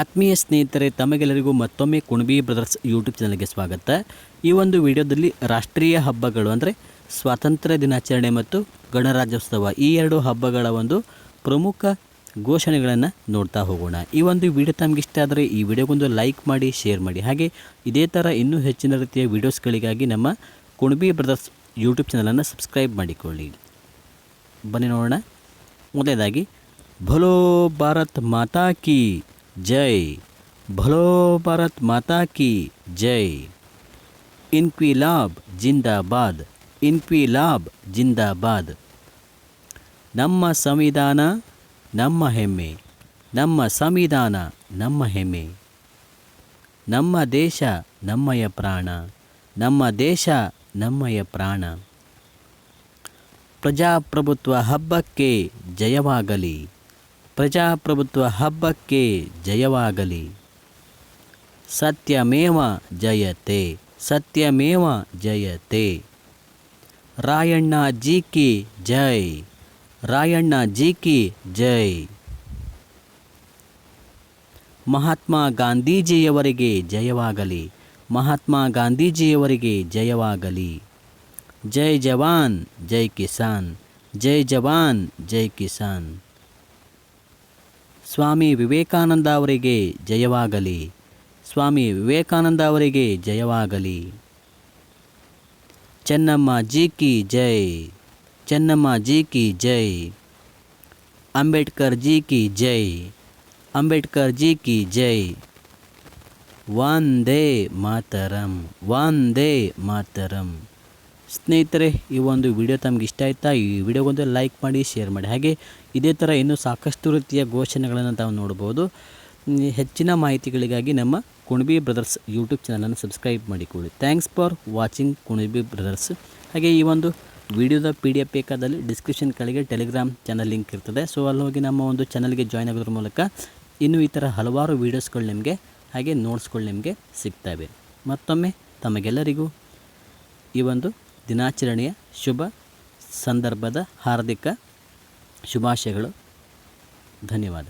ಆತ್ಮೀಯ ಸ್ನೇಹಿತರೆ, ತಮಗೆಲ್ಲರಿಗೂ ಮತ್ತೊಮ್ಮೆ ಕುಣಬಿ ಬ್ರದರ್ಸ್ ಯೂಟ್ಯೂಬ್ ಚಾನಲ್ಗೆ ಸ್ವಾಗತ. ಈ ಒಂದು ವಿಡಿಯೋದಲ್ಲಿ ರಾಷ್ಟ್ರೀಯ ಹಬ್ಬಗಳು ಅಂದರೆ ಸ್ವಾತಂತ್ರ್ಯ ದಿನಾಚರಣೆ ಮತ್ತು ಗಣರಾಜ್ಯೋತ್ಸವ ಈ ಎರಡು ಹಬ್ಬಗಳ ಒಂದು ಪ್ರಮುಖ ಘೋಷಣೆಗಳನ್ನು ನೋಡ್ತಾ ಹೋಗೋಣ. ಈ ಒಂದು ವಿಡಿಯೋ ತಮಗೆ ಇಷ್ಟ ಆದರೆ ಈ ವಿಡಿಯೋಗೊಂದು ಲೈಕ್ ಮಾಡಿ, ಶೇರ್ ಮಾಡಿ. ಹಾಗೆ ಇದೇ ಥರ ಇನ್ನೂ ಹೆಚ್ಚಿನ ರೀತಿಯ ವಿಡಿಯೋಸ್ಗಳಿಗಾಗಿ ನಮ್ಮ ಕುಣಬಿ ಬ್ರದರ್ಸ್ ಯೂಟ್ಯೂಬ್ ಚಾನಲನ್ನು ಸಬ್ಸ್ಕ್ರೈಬ್ ಮಾಡಿಕೊಳ್ಳಿ. ಬನ್ನಿ ನೋಡೋಣ. ಮೊದಲನೇದಾಗಿ, ಭಲೋ ಭಾರತ್ ಮಾತಾ ಕಿ. ಜೈ. ಭಲೋ ಭಾರತ್ ಮಾತಾ की ಜೈ. ಇನ್ಕ್ವಿಲಾಬ್ ಜಿಂದಾಬಾದ್ ಇನ್ಕ್ವಿಲಾಬ್ ಜಿಂದಾಬಾದ್. ನಮ್ಮ ಸಂವಿಧಾನ, ನಮ್ಮ ಹೆಮ್ಮೆ, ನಮ್ಮ ಸಂವಿಧಾನ, ನಮ್ಮ ಹೆಮ್ಮೆ. ನಮ್ಮ ದೇಶ, ನಮ್ಮಯ ಪ್ರಾಣ, ನಮ್ಮ ದೇಶ, ನಮ್ಮಯ ಪ್ರಾಣ. ಪ್ರಜಾಪ್ರಭುತ್ವ ಹಬ್ಬಕ್ಕೆ ಜಯವಾಗಲಿ. ಪ್ರಜಾಪ್ರಭುತ್ವ ಹಬ್ಬಕ್ಕೆ ಜಯವಾಗಲಿ. ಸತ್ಯಮೇವ ಜಯತೆ ಸತ್ಯಮೇವ ಜಯತೆ. ರಾಯಣ್ಣ ಜಿ ಕಿ ಜೈ, ರಾಯಣ್ಣ ಜಿ ಕಿ ಜೈ. ಮಹಾತ್ಮ ಗಾಂಧೀಜಿಯವರಿಗೆ ಜಯವಾಗಲಿ, ಮಹಾತ್ಮ ಗಾಂಧೀಜಿಯವರಿಗೆ ಜಯವಾಗಲಿ. ಜೈ ಜವಾನ್, ಜೈ ಕಿಸಾನ್, ಜೈ ಜವಾನ್, ಜೈ ಕಿಸಾನ್. ಸ್ವಾಮಿ ವಿವೇಕಾನಂದ ಅವರಿಗೆ ಜಯವಾಗಲಿ. ಸ್ವಾಮಿ ವಿವೇಕಾನಂದ ಅವರಿಗೆ ಜಯವಾಗಲಿ. ಚೆನ್ನಮ್ಮ ಜಿ ಕಿ ಜೈ. ಚೆನ್ನಮ್ಮ ಜಿ ಕಿ ಜೈ. ಅಂಬೇಡ್ಕರ್ ಜಿ ಕಿ ಜೈ. ಅಂಬೇಡ್ಕರ್ ಜಿ ಕಿ ಜೈ. ವಂದೇ ಮಾತರಂ ವಂದೇ ಮಾತರಂ. ಸ್ನೇಹಿತರೆ, ಈ ಒಂದು ವಿಡಿಯೋ ತಮಗೆ ಇಷ್ಟ ಆಯಿತಾ? ಈ ವಿಡಿಯೋಗೊಂದು ಲೈಕ್ ಮಾಡಿ, ಶೇರ್ ಮಾಡಿ. ಹಾಗೆ ಇದೇ ಥರ ಇನ್ನೂ ಸಾಕಷ್ಟು ರೀತಿಯ ಘೋಷಣೆಗಳನ್ನು ತಾವು ನೋಡ್ಬೋದು. ಹೆಚ್ಚಿನ ಮಾಹಿತಿಗಳಿಗಾಗಿ ನಮ್ಮ ಕುಣಬಿ ಬ್ರದರ್ಸ್ ಯೂಟ್ಯೂಬ್ ಚಾನಲನ್ನು ಸಬ್ಸ್ಕ್ರೈಬ್ ಮಾಡಿಕೊಳ್ಳಿ. Thanks for watching Kunabi Brothers. ಹಾಗೆ ಈ ಒಂದು ವಿಡಿಯೋದ ಪಿ ಡಿ ಎಫ್ ಬೇಕಾದಲ್ಲಿ ಡಿಸ್ಕ್ರಿಪ್ಷನ್ ಕೆಳಗೆ ಟೆಲಿಗ್ರಾಮ್ ಚಾನಲ್ ಲಿಂಕ್ ಇರ್ತದೆ. ಸೊ, ಅಲ್ಲಿ ಹೋಗಿ ನಮ್ಮ ಒಂದು ಚಾನಲ್ಗೆ ಜಾಯ್ನ್ ಆಗೋದ್ರ ಮೂಲಕ ಇನ್ನೂ ಈ ಥರ ಹಲವಾರು ವೀಡಿಯೋಸ್ಗಳು ನಿಮಗೆ, ಹಾಗೆ ನೋಟ್ಸ್ಗಳು ನಿಮಗೆ ಸಿಗ್ತವೆ. ಮತ್ತೊಮ್ಮೆ ತಮಗೆಲ್ಲರಿಗೂ ಈ ಒಂದು ದಿನಾಚರಣೆಯ ಶುಭ ಸಂದರ್ಭದ ಹಾರ್ದಿಕ ಶುಭಾಶಯಗಳು. ಧನ್ಯವಾದ.